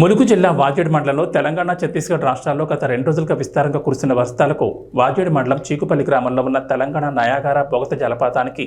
ములుగు జిల్లా వాజేడు మండలంలో తెలంగాణ ఛత్తీస్గఢ్ రాష్ట్రాల్లో గత రెండు రోజులుగా విస్తారంగా కురిసిన వర్షాలకు వాజేడు మండలం చీకుపల్లి గ్రామంలో ఉన్న తెలంగాణ నయాగార బొగత జలపాతానికి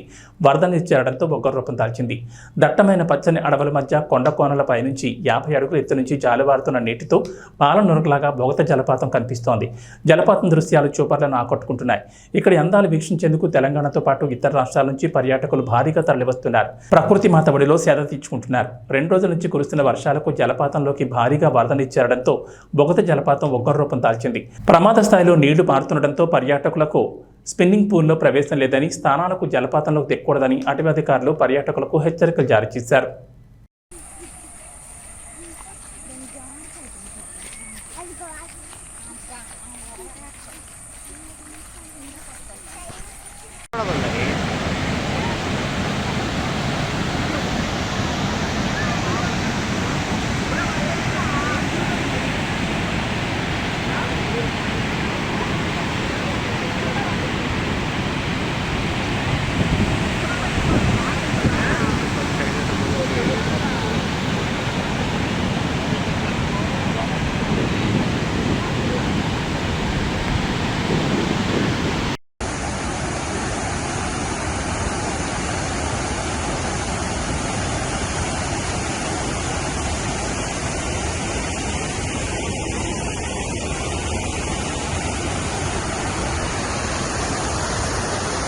వరదని చేరడంతో ఒగ్గర రూపం దాల్చింది. దట్టమైన పచ్చని అడవుల మధ్య కొండ కోనలపై నుంచి యాభై అడుగుల ఎత్తు నుంచి జాలువారుతున్న నీటితో పాల నురగలాగా బొగత జలపాతం కనిపిస్తోంది. జలపాతం దృశ్యాలు చూపర్లను ఆకట్టుకుంటున్నాయి. ఇక్కడ అందాలు వీక్షించేందుకు తెలంగాణతో పాటు ఇతర రాష్ట్రాల నుంచి పర్యాటకులు భారీగా తరలివస్తున్నారు. ప్రకృతి మాతబడిలో సేద తీర్చుకుంటున్నారు. రెండు రోజుల నుంచి కురుస్తున్న వర్షాలకు జలపాతంలోకి భారీగా వరదనిచ్చేరడంతో బొగత జలపాతం ఒక్కరు రూపం దాల్చింది. ప్రమాద స్థాయిలో నీళ్ళు మారుతుండటంతో పర్యాటకులకు స్పిన్నింగ్ పూల్లో ప్రవేశం లేదని స్థానాలకు జలపాతంలోకి తెక్కకూడదని అటవీ అధికారులు పర్యాటకులకు హెచ్చరికలు జారీ చేశారు.